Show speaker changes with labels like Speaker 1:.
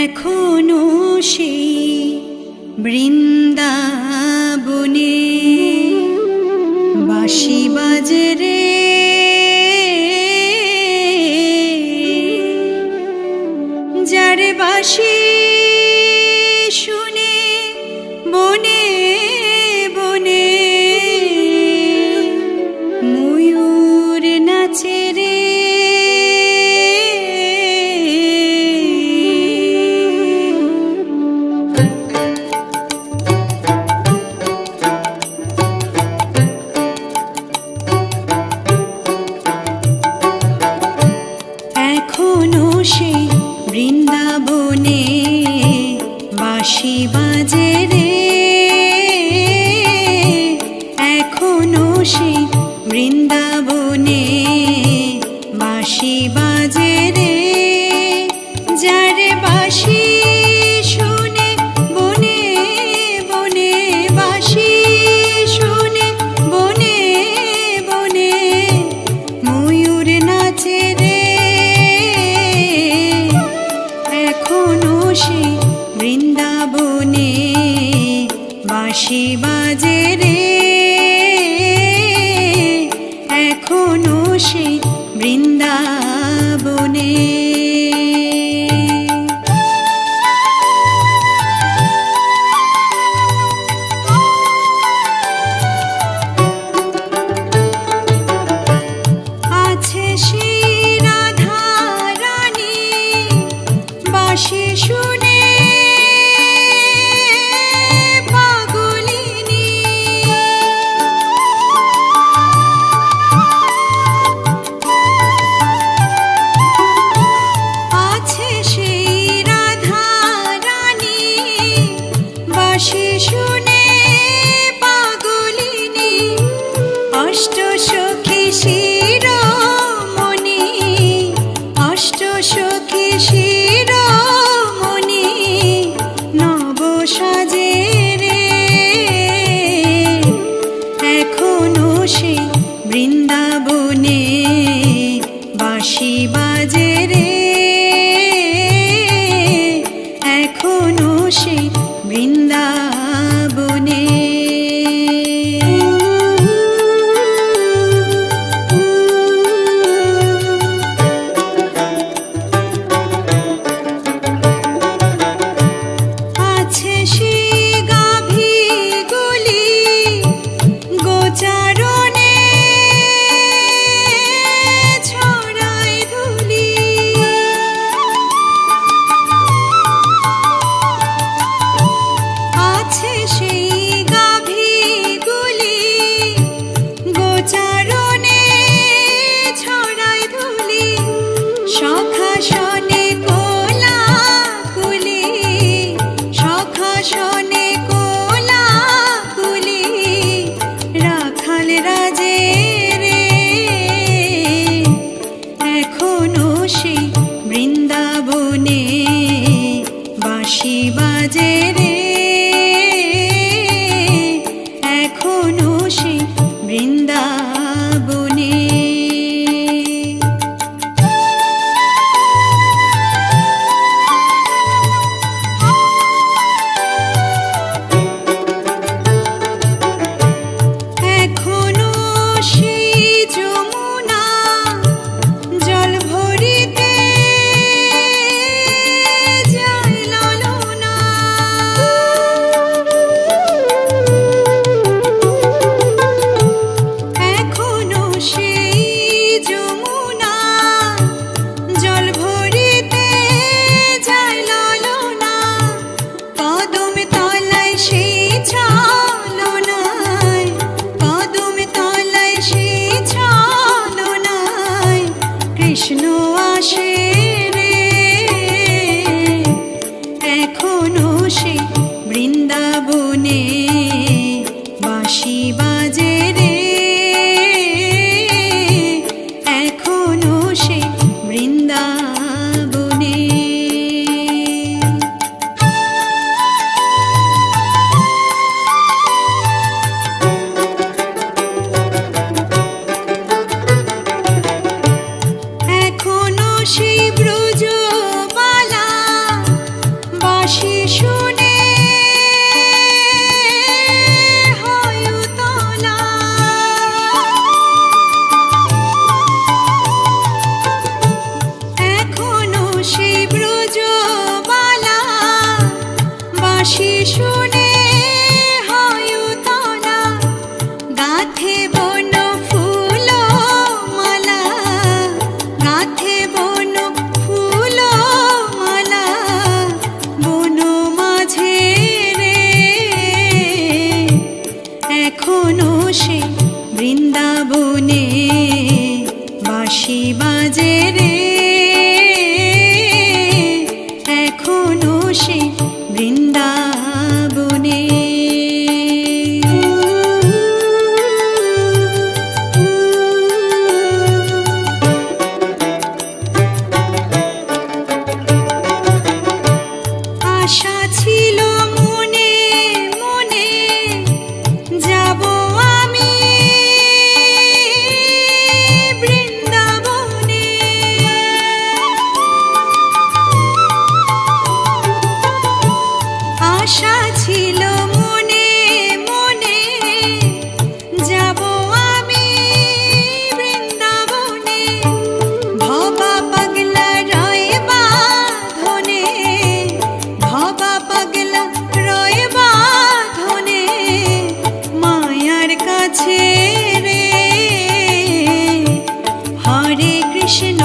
Speaker 1: এখনও সেই বৃন্দাবনে বাসি বাজরে যারে বাঁশি शिवा বাঁশি বাজে রে। শিশুনে পাগলিনী অষ্ট সখী ফাগুনে বাঁশি বাজে রে। station